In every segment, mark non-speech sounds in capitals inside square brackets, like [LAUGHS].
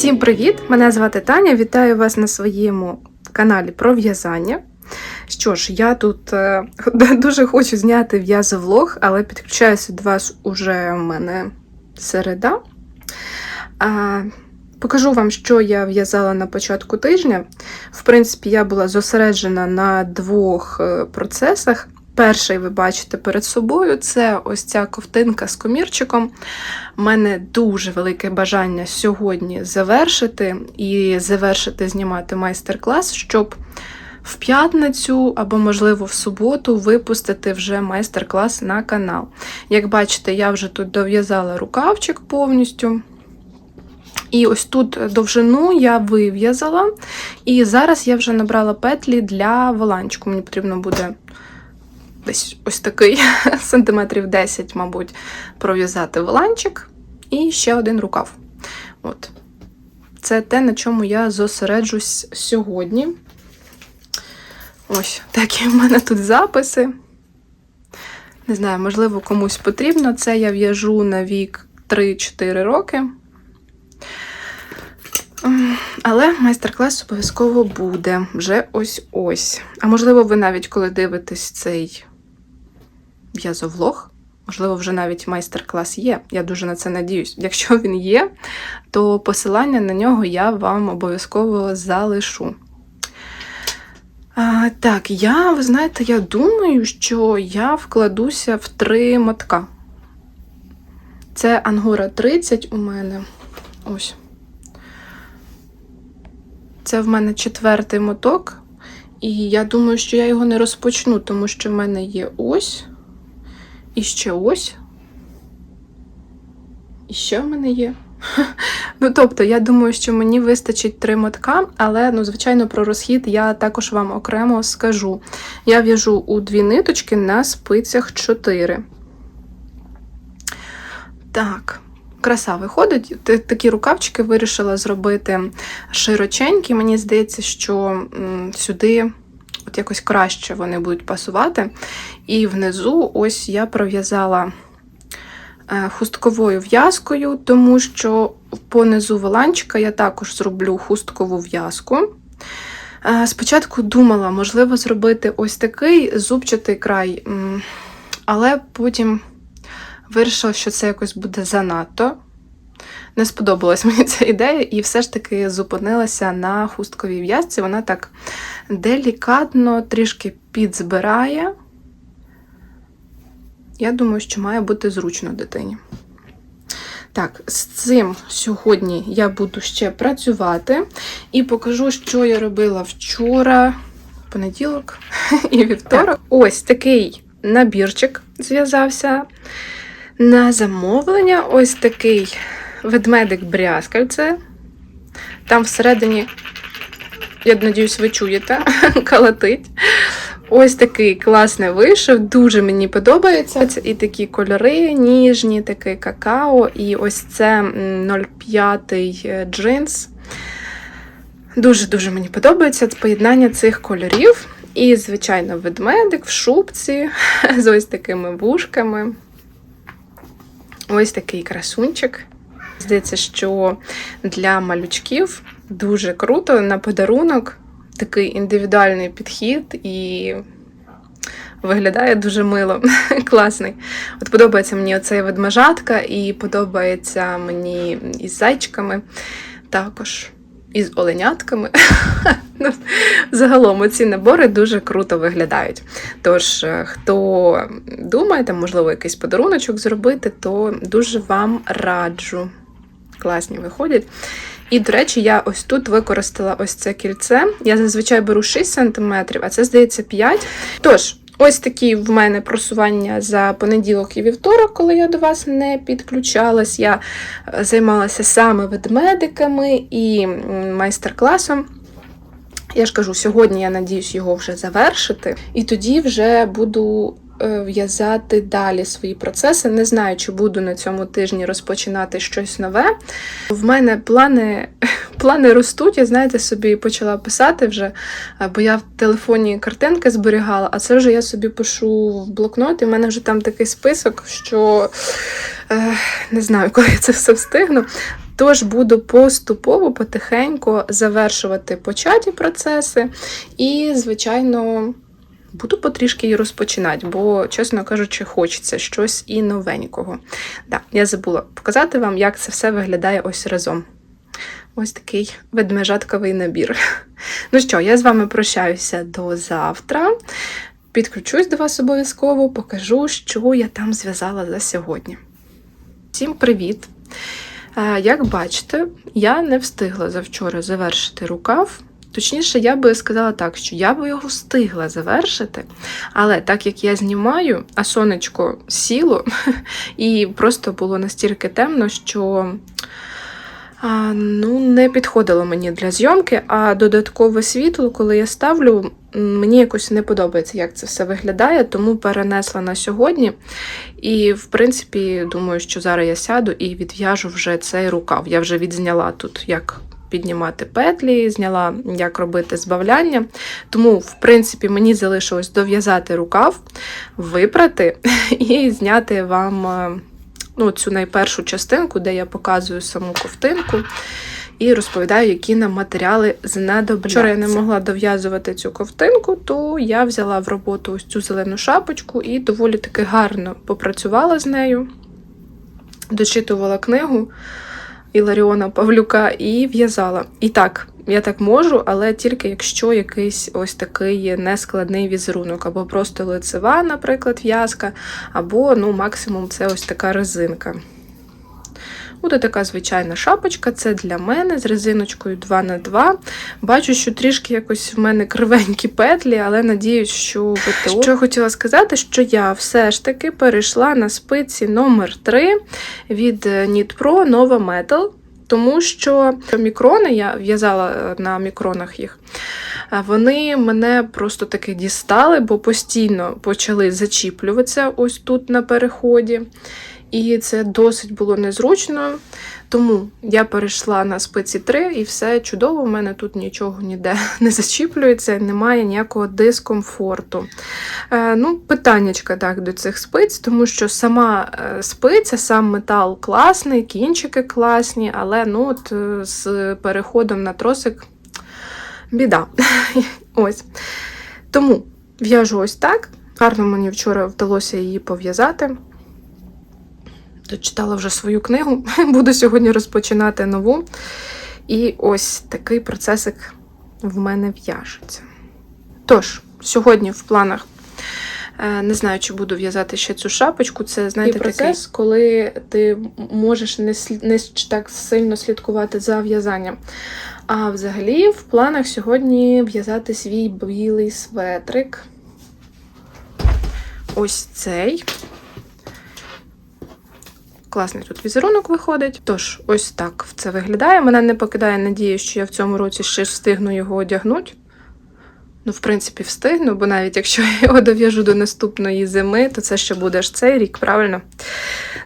Всім привіт! Мене звати Таня. Вітаю вас на своєму каналі про в'язання. Що ж, я тут е, [LAUGHS] дуже хочу зняти в'язовлог, але підключаюся до вас уже у мене середа. А, покажу вам, що я в'язала на початку тижня. В принципі, я була зосереджена на двох е, процесах. Перший ви бачите перед собою це ось ця ковтинка з комірчиком. У мене дуже велике бажання сьогодні завершити і завершити знімати майстер-клас, щоб в п'ятницю або, можливо, в суботу випустити вже майстер-клас на канал. Як бачите, я вже тут дов'язала рукавчик повністю. І ось тут довжину я вив'язала. І зараз я вже набрала петлі для воланчику. Мені потрібно буде десь ось такий [LAUGHS] сантиметрів 10, мабуть, пров'язати воланчик і ще один рукав. От. Це те, на чому я зосереджусь сьогодні. Ось такі в мене тут записи. Не знаю, можливо, комусь потрібно. Це я в'яжу на вік 3-4 роки. Але майстер-клас обов'язково буде вже ось-ось. А можливо, ви навіть коли дивитесь цей в'язовлог, можливо, вже навіть майстер-клас є. Я дуже на це надіюсь. Якщо він є, то посилання на нього я вам обов'язково залишу. А, Так, я, ви знаєте, я думаю, що я вкладуся в три мотка. Це Ангора 30 у мене. Ось. Це в мене четвертий моток, і я думаю, що я його не розпочну, тому що в мене є ось, і ще ось. І ще в мене є. [LAUGHS] Ну, тобто, я думаю, що мені вистачить три мотка, але, ну, звичайно, про розхід я також вам окремо скажу. Я в'яжу у дві ниточки на спицях 4. Так. Краса виходить. Такі рукавчики вирішила зробити широченькі. Мені здається, що сюди от якось краще вони будуть пасувати. І внизу ось я пров'язала е, хустковою в'язкою, тому що понизу воланчика я також зроблю хусткову в'язку. Е, спочатку думала, можливо, зробити ось такий зубчатий край, але потім. Вирішила, що це якось буде занадто. Не сподобалась мені ця ідея, і все ж таки зупинилася на хустковій в'язці. Вона так делікатно, трішки підзбирає. Я думаю, що має бути зручно дитині. Так, з цим сьогодні я буду ще працювати і покажу, що я робила вчора, понеділок і вівторок. Ось такий набірчик зв'язався. На замовлення ось такий ведмедик брязкальце. Там всередині, я надіюсь, ви чуєте, [LAUGHS] калатить. Ось такий класний вийшов, дуже мені подобається. Це і такі кольори ніжні, такий какао, і ось це 05 е, джинс. Дуже-дуже мені подобається поєднання цих кольорів. І, звичайно, ведмедик в шубці [LAUGHS] з ось такими вушками. Ось такий красунчик. Здається, що для малючків дуже круто на подарунок такий індивідуальний підхід і виглядає дуже мило, [LAUGHS] класний. От подобається мені оцей ведмежатка, і подобається мені із зайчиками також із оленятками. [LAUGHS] Ну, загалом ці набори дуже круто виглядають. Тож, е, хто думає, там, можливо, якийсь подаруночок зробити, то дуже вам раджу. Класні виходять. І, до речі, я ось тут використала ось це кільце. Я зазвичай беру 6 см, а це, здається, 5 Тож, Ось такі в мене просування за понеділок і вівторок, коли я до вас не підключалась. Я е, займалася саме ведмедиками і майстер-класом. Я ж кажу, сьогодні я надіюсь його вже завершити, і тоді вже буду в'язати далі свої процеси. Не знаю, чи буду на цьому тижні розпочинати щось нове. В мене плани [LAUGHS] плани ростуть, я знаєте, собі почала писати вже, е, бо я в телефоні картинки зберігала, а це вже я собі пишу в блокнот, і в мене вже там такий список, що е, не знаю, [LAUGHS] коли я це все встигну. Тож буду поступово, потихеньку завершувати початі процеси і, звичайно, буду потрішки її розпочинати, бо, чесно кажучи, хочеться щось і новенького. Да, я забула показати вам, як це все виглядає ось разом. Ось такий ведмежатковий набір. Ну що, я з вами прощаюся до завтра. Підключусь до вас обов'язково, покажу, що я там зв'язала за сьогодні. Всім привіт! Е, Як бачите, я не встигла завчора завершити рукав. Точніше, я би сказала так, що я би його встигла завершити, але так як я знімаю, а сонечко сіло, [LAUGHS] і просто було настільки темно, що а, ну, не підходило мені для зйомки, а додаткове світло, коли я ставлю, мені якось не подобається, як це все виглядає, тому перенесла на сьогодні. І, в принципі, думаю, що зараз я сяду і відв'яжу вже цей рукав. Я вже відзняла тут, як піднімати петлі, зняла, як робити збавляння. Тому, в принципі, мені залишилось дов'язати рукав, випрати [LAUGHS] і зняти вам е, ну, цю найпершу частинку, де я показую саму ковтинку. І розповідаю, які нам матеріали знадобляться. Вчора я не могла дов'язувати цю ковтинку, то я взяла в роботу ось цю зелену шапочку і доволі таки гарно попрацювала з нею, дочитувала книгу Іларіона Павлюка і в'язала. І так, я так можу, але тільки якщо якийсь ось такий нескладний візерунок, або просто лицева, наприклад, в'язка, або ну, максимум це ось така резинка. Буде така звичайна шапочка, це для мене з резиночкою 2х2. Бачу, що трішки якось в мене кривенькі петлі, але надіюсь, що ВТО. Що я хотіла сказати, що я все ж таки перейшла на спиці номер 3 від Knit Pro Nova Metal. Тому що мікрони, я в'язала е, на мікронах їх, вони мене просто таки дістали, бо постійно почали зачіплюватися ось тут на переході. І це досить було незручно. Тому я перейшла на спиці 3 і все чудово, в мене тут нічого ніде [LAUGHS] не зачіплюється, немає ніякого дискомфорту. Е, ну, питаннячка так до цих спиць, тому що сама е, спиця, сам метал класний, кінчики класні, але ну, от, е, з переходом на тросик біда. [LAUGHS] Ось. Тому в'яжу ось так. Гарно мені вчора вдалося її пов'язати. Дочитала вже свою книгу, [LAUGHS] буду сьогодні розпочинати нову. І ось такий процесик в мене в'яжеться. Тож, сьогодні в планах е, не знаю, чи буду в'язати ще цю шапочку. Це знаєте, Такий процес, коли ти можеш не, не так сильно слідкувати за в'язанням. А взагалі, в планах сьогодні в'язати свій білий светрик. Ось цей. Класний тут візерунок виходить. Тож, ось так це виглядає. Мене не покидає надія, що я в цьому році ще встигну його одягнути. Ну, в принципі, встигну, бо навіть якщо [LAUGHS] я його дов'яжу до наступної зими, то це ще буде ж цей рік, правильно?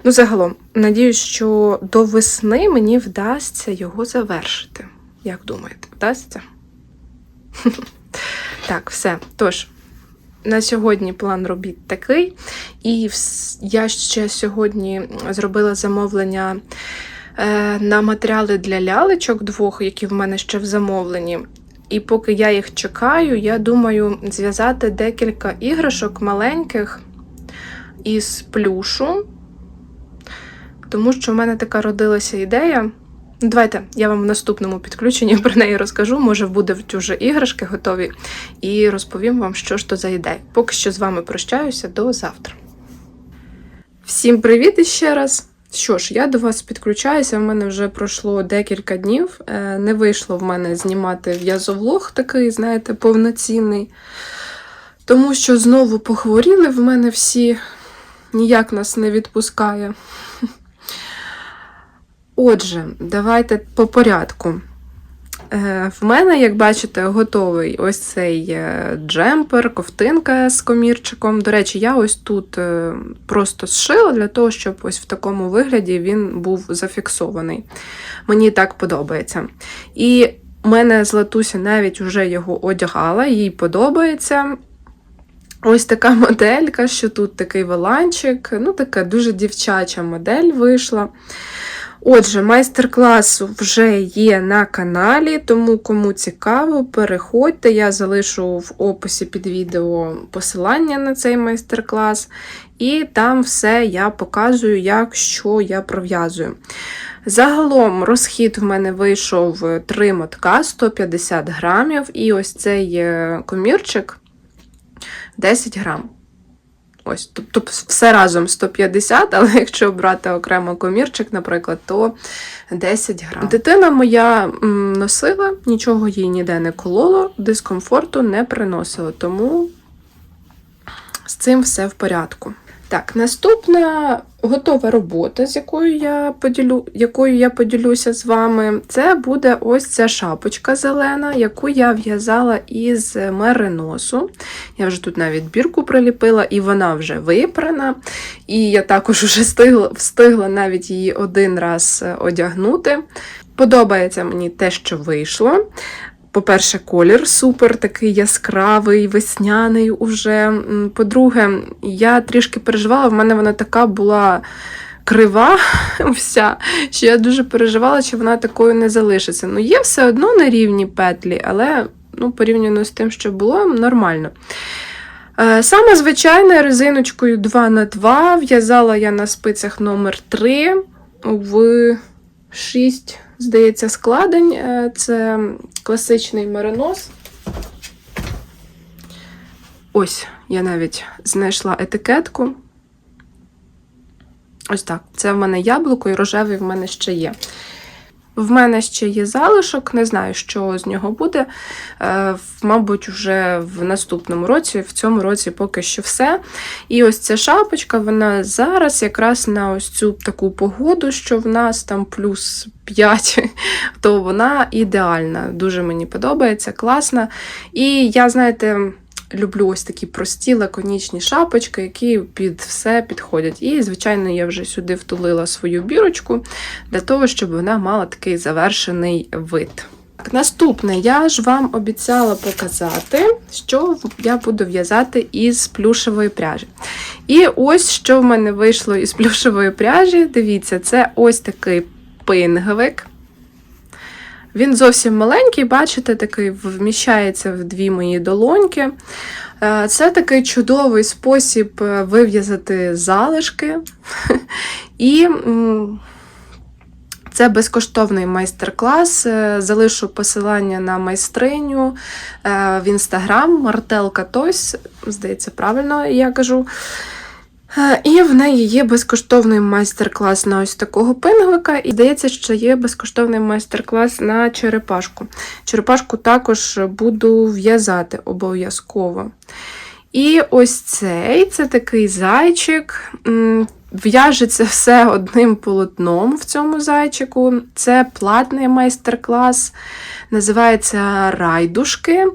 Ну, загалом, надіюсь, що до весни мені вдасться його завершити. Як думаєте, вдасться? [LAUGHS] Так, все. Тож, на сьогодні план робіт такий. І я ще сьогодні зробила замовлення е, на матеріали для лялечок двох, які в мене ще в замовленні. І поки я їх чекаю, я думаю зв'язати декілька іграшок маленьких із плюшу. Тому що в мене така родилася ідея. Давайте я вам в наступному підключенні про неї розкажу. Може, будуть вже іграшки готові, і розповім вам, що ж то за ідея. Поки що з вами прощаюся до завтра. Всім привіт іще раз! Що ж, я до вас підключаюся. В мене вже пройшло декілька днів. Е, Не вийшло в мене знімати в'язовлог такий, знаєте, повноцінний. Тому що знову похворіли в мене всі, ніяк нас не відпускає. Отже, давайте по порядку. Е, В мене, як бачите, готовий ось цей е, джемпер, ковтинка з комірчиком. До речі, я ось тут е, просто зшила для того, щоб ось в такому вигляді він був зафіксований. Мені так подобається. І в мене Златуся навіть вже його одягала, їй подобається. Ось така моделька, що тут такий воланчик, ну така дуже дівчача модель вийшла. Отже, майстер-клас вже є на каналі, тому кому цікаво, переходьте. Я залишу в описі під відео посилання на цей майстер-клас, і там все я показую, як що я пров'язую. Загалом розхід в мене вийшов 3 мотка 150 грамів, і ось цей е, комірчик 10 грам. Ось, тобто все разом 150, але [LAUGHS] якщо брати окремо комірчик, наприклад, то 10 грам. Дитина моя носила, нічого їй ніде не кололо, дискомфорту не приносило, тому з цим все в порядку. Так, наступна готова робота, з якою я поділю, якою я поділюся з вами, це буде ось ця шапочка зелена, яку я в'язала із мериносу. Я вже тут навіть бірку приліпила, і вона вже випрана. І я також вже встигла, встигла навіть її один раз одягнути. Подобається мені те, що вийшло. По-перше, колір супер такий яскравий, весняний уже. По-друге, я трішки переживала, в мене вона така була крива [LAUGHS] вся, що я дуже переживала, чи вона такою не залишиться. Ну, є все одно на рівні петлі, але ну, порівняно з тим, що було, нормально. Е, Саме звичайною резиночкою 2х2 в'язала я на спицях номер 3 в 6, здається, складень. Е, Це класичний меринос. Ось, я навіть знайшла етикетку. Ось так. Це в мене яблуко і рожевий в мене ще є. В мене ще є залишок, не знаю, що з нього буде. Е, Мабуть, вже в наступному році, в цьому році поки що все. І ось ця шапочка, вона зараз якраз на ось цю таку погоду, що в нас там плюс 5, [LAUGHS] то вона ідеальна. Дуже мені подобається, класна. І я, знаєте. Люблю ось такі прості лаконічні шапочки, які під все підходять. І, звичайно, я вже сюди втулила свою бірочку для того, щоб вона мала такий завершений вид. Так, наступне, я ж вам обіцяла показати, що я буду в'язати із плюшевої пряжі. І ось що в мене вийшло із плюшевої пряжі. Дивіться, це ось такий пингвик. Він зовсім маленький, бачите, такий вміщається в дві мої долоньки. Е, Це такий чудовий спосіб е, вив'язати залишки. [LAUGHS] І це безкоштовний майстер-клас. Е, Залишу посилання на майстриню в інстаграм Мартелка Тойс, здається, правильно я кажу. І в неї є безкоштовний майстер-клас на ось такого пингвика, і здається, що є безкоштовний майстер-клас на черепашку. Черепашку також буду в'язати обов'язково. І ось цей це такий зайчик. В'яжеться все одним полотном в цьому зайчику. Це платний майстер-клас, називається Райдушки.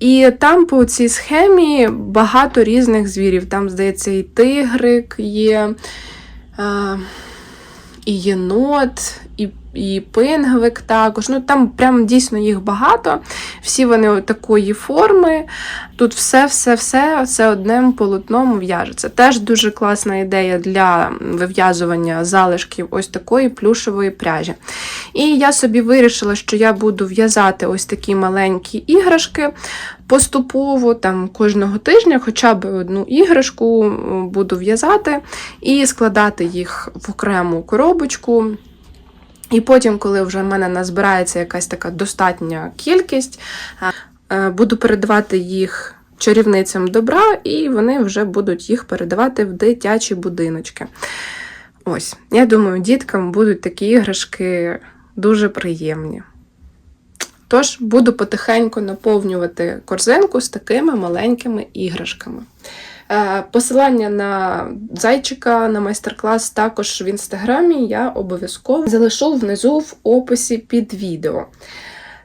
І там по цій схемі багато різних звірів. Там, здається, і тигрик є, е, і єнот, і, і пингвик також. Ну, там прям дійсно їх багато. Всі вони такої форми. Тут все-все-все все одним полотном в'яжеться. Теж дуже класна ідея для вив'язування залишків ось такої плюшевої пряжі. І я собі вирішила, що я буду в'язати ось такі маленькі іграшки поступово, там кожного тижня, хоча б одну іграшку буду в'язати і складати їх в окрему коробочку. І потім, коли вже в мене назбирається якась така достатня кількість, е, буду передавати їх чарівницям добра, і вони вже будуть їх передавати в дитячі будиночки. Ось, я думаю, діткам будуть такі іграшки дуже приємні. Тож буду потихеньку наповнювати корзинку з такими маленькими іграшками. Е, Посилання на зайчика на майстер-клас також в інстаграмі я обов'язково залишу внизу в описі під відео.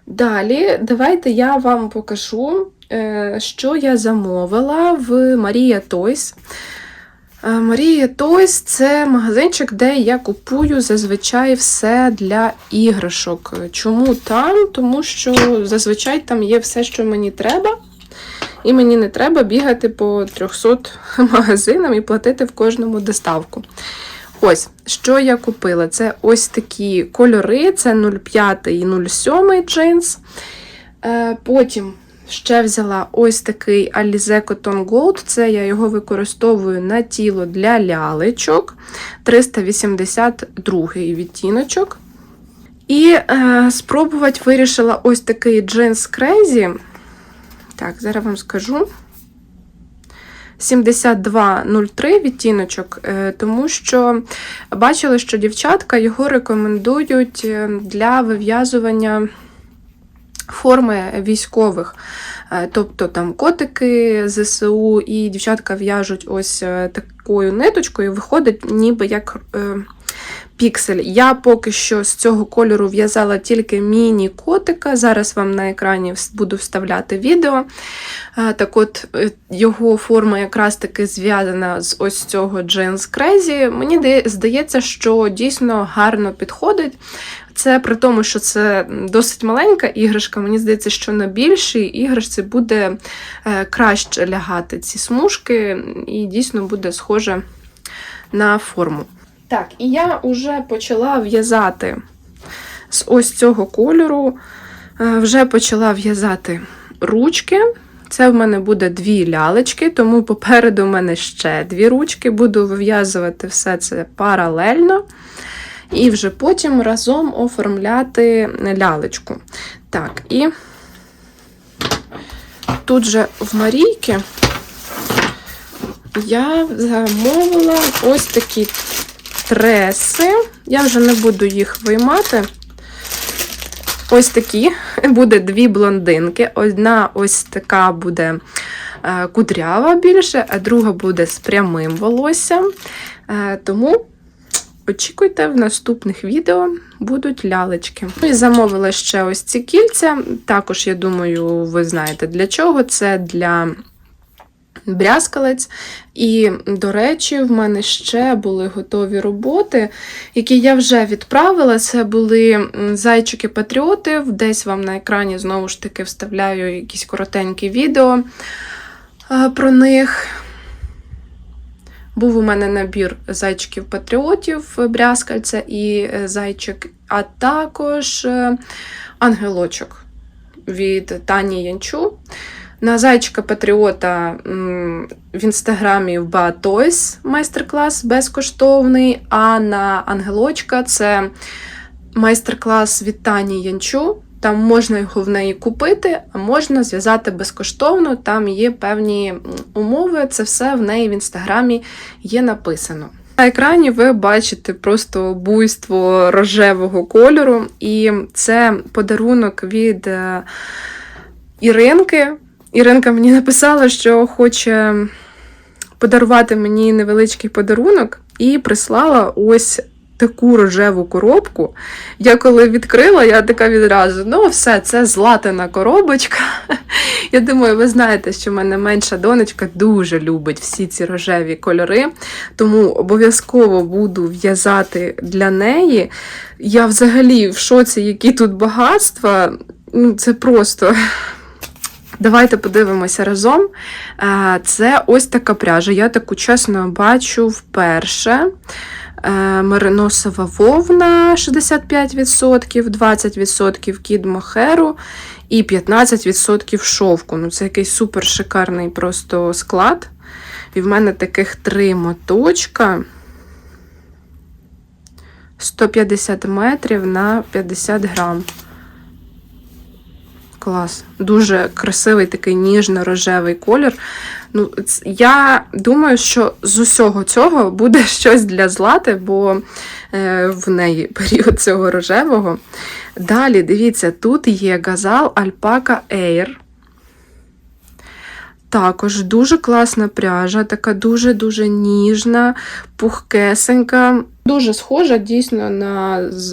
Далі, давайте я вам покажу, е, що я замовила в Марія Тойс. Е, Марія Тойс це магазинчик, де я купую зазвичай все для іграшок. Чому там? Тому що зазвичай там є все, що мені треба. І мені не треба бігати по 300 [LAUGHS] магазинам і платити в кожному доставку. Ось, що я купила? Це ось такі кольори: це 05 і 07 джинс. Е, потім ще взяла ось такий Alize Cotton Gold. Це я його використовую на тіло для лялечок. 382 відтіночок. І е, спробувати вирішила ось такий джинс Crazy. Так, зараз вам скажу. 7203 відтіночок, е, тому що бачили, що дівчатка його рекомендують е, для вив'язування форми військових. Е, Тобто там котики ЗСУ, і дівчатка в'яжуть ось такою ниточкою, виходить ніби як піксель. Я поки що з цього кольору в'язала тільки міні-котика. Зараз вам на екрані буду вставляти відео. Е, Так от, е, його форма якраз таки зв'язана з ось цього Jeans Crazy. Мені здається, що дійсно гарно підходить. Це при тому, що це досить маленька іграшка. Мені здається, що на більшій іграшці буде е, краще лягати ці смужки, і дійсно буде схоже на форму. Так, і я вже почала в'язати з ось цього кольору. е, Вже почала в'язати ручки. Це в мене буде дві лялечки, тому попереду в мене ще дві ручки. Буду вив'язувати все це паралельно. І вже потім разом оформляти лялечку. Так, і тут же в Марійки я замовила ось такі треси. Я вже не буду їх виймати. Ось такі. [LAUGHS] Буде дві блондинки. Одна ось така буде е, кудрява більше, а друга буде з прямим волоссям. Е, Тому очікуйте, в наступних відео будуть лялечки. Ну і замовила ще ось ці кільця. Також, я думаю, ви знаєте для чого. Це для брязкалець. І, до речі, в мене ще були готові роботи, які я вже відправила. Це були зайчики-патріоти. Десь вам на екрані знову ж таки вставляю якісь коротенькі відео е, про них. Був у мене набір зайчиків-патріотів, брязкальця і е, зайчик, а також е, ангелочок від Тані Янчу. На зайчика Патріота в інстаграмі в Toys майстер-клас безкоштовний, а на ангелочка це майстер-клас від Тані Янчу. Там можна його в неї купити, а можна зв'язати безкоштовно. Там є певні умови. Це все в неї в інстаграмі є написано. На екрані ви бачите просто буйство рожевого кольору, і це подарунок від е, Іринки. Іринка мені написала, що хоче подарувати мені невеличкий подарунок, і прислала ось таку рожеву коробку. Я коли відкрила, я така відразу: ну, все, це златана коробочка. [LAUGHS] Я думаю, ви знаєте, що в мене менша донечка дуже любить всі ці рожеві кольори, тому обов'язково буду в'язати для неї. Я взагалі в шоці, які тут багатства. Ну, це просто. Давайте подивимося разом. Е, Це ось така пряжа. Я таку чесно бачу вперше. Е, Мериносова вовна 65%, 20% кід мохеру і 15% шовку. Ну, це якийсь супер шикарний просто склад. І в мене таких три моточка. 150 метрів на 50 грам. Клас. Дуже красивий такий ніжно-рожевий колір. Ну, я думаю, що з усього цього буде [LAUGHS] щось для злати, бо е, в неї [LAUGHS] період цього рожевого. Далі, дивіться, тут є газал Alpaca Air. Також дуже класна пряжа, така дуже-дуже ніжна, пухкесенька. Дуже схожа дійсно на, з,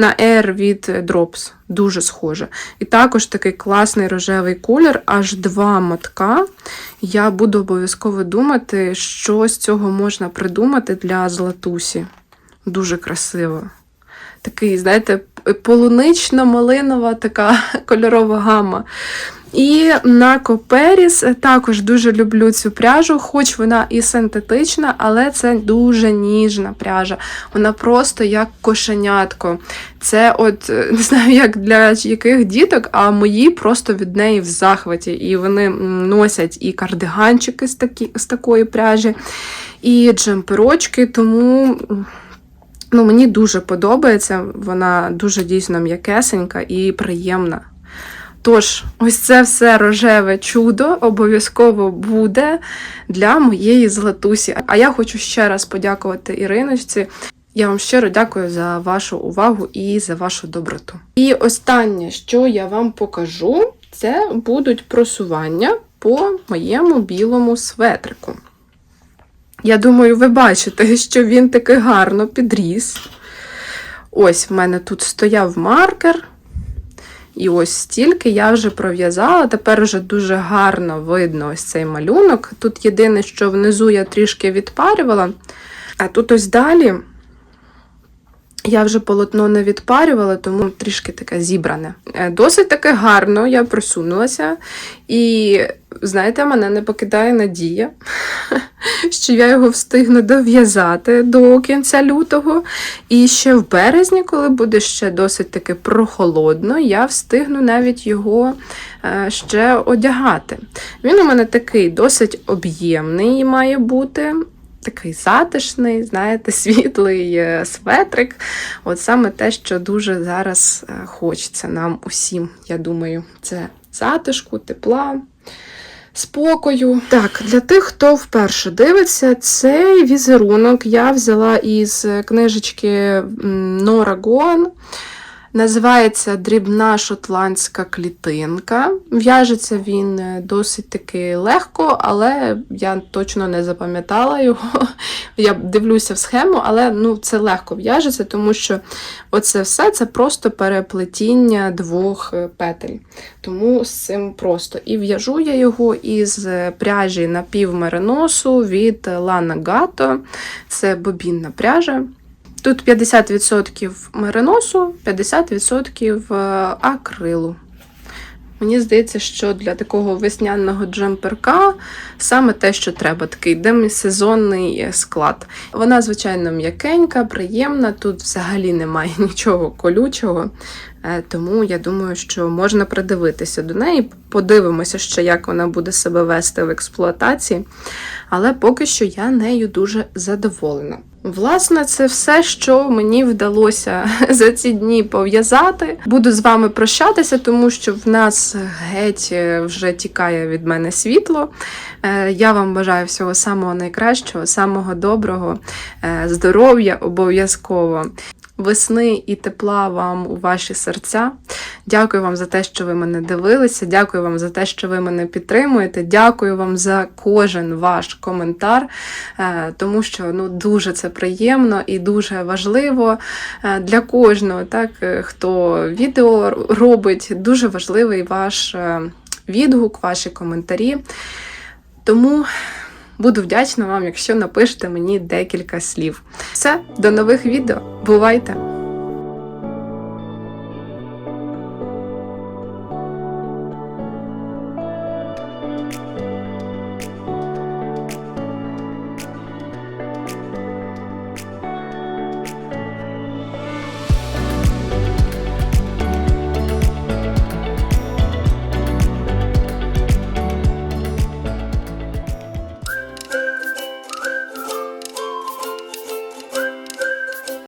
на Air від Drops. Дуже схоже. І також такий класний рожевий колір, аж два мотка. Я буду обов'язково думати, що з цього можна придумати для златусі. Дуже красиво. Такий, знаєте, полунично-малинова така [LAUGHS] кольорова гама. І на Коперіс також дуже люблю цю пряжу, хоч вона і синтетична, але це дуже ніжна пряжа. Вона просто як кошенятко. Це от е, [LAUGHS] не знаю, як для яких діток, а мої просто від неї в захваті. І вони носять і кардиганчики з, такі, з такої пряжі, і джемперочки, тому. Ну, мені дуже подобається, вона дуже дійсно м'якесенька і приємна. Тож, ось це все рожеве чудо обов'язково буде для моєї златусі. А я хочу ще раз подякувати Іриночці. Я вам щиро дякую за вашу увагу і за вашу доброту. І останнє, що я вам покажу, це будуть просування по моєму білому светрику. Я думаю, ви бачите, що він таки гарно підріс. Ось в мене тут стояв маркер. І ось стільки я вже пров'язала. Тепер вже дуже гарно видно ось цей малюнок. Тут єдине, що внизу я трішки відпарювала, а тут ось далі я вже полотно не відпарювала, тому трішки таке зібране. Е, Досить таки гарно я просунулася. І, знаєте, мене не покидає надія, [LAUGHS] що я його встигну дов'язати до кінця лютого. І ще в березні, коли буде ще досить таки прохолодно, я встигну навіть його е, ще одягати. Він у мене такий досить об'ємний має бути. Такий затишний, знаєте, [LAUGHS] світлий е, светрик. От саме те, що дуже зараз е, хочеться нам усім, я думаю, це затишку, тепла, спокою. Так, для тих, хто вперше дивиться, цей візерунок я взяла із книжечки м, Нора Гоан. Називається Дрібна шотландська клітинка. В'яжеться він е, досить таки легко, але я точно не запам'ятала його. [LAUGHS] Я дивлюся в схему, але ну, це легко в'яжеться, тому що оце все це просто переплетіння двох е, петель. Тому з цим просто. І в'яжу я його із е, пряжі напівмериносу від Lana Gato. Це бобінна пряжа. Тут 50% мериносу, 50% е, акрилу. Мені здається, що для такого весняного джемперка саме те, що треба, такий демісезонний е, склад. Вона, звичайно, м'якенька, приємна, тут взагалі немає [LAUGHS] нічого колючого. Е, Тому я думаю, що можна придивитися до неї. Подивимося ще, як вона буде себе вести в експлуатації. Але поки що я нею дуже задоволена. Власне, це все, що мені вдалося [LAUGHS] за ці дні пов'язати. Буду з вами прощатися, тому що в нас геть е, вже тікає від мене світло. Е, Я вам бажаю всього самого найкращого, самого доброго, е, здоров'я обов'язково. Весни і тепла вам у ваші серця. Дякую вам за те, що ви мене дивилися. Дякую вам за те, що ви мене підтримуєте. Дякую вам за кожен ваш коментар, е, тому що ну дуже це приємно і дуже важливо е, для кожного, так е, хто відео робить. Дуже важливий ваш відгук, ваші коментарі. Тому буду вдячна вам, якщо напишете мені декілька слів. Все, до нових відео. Бувайте!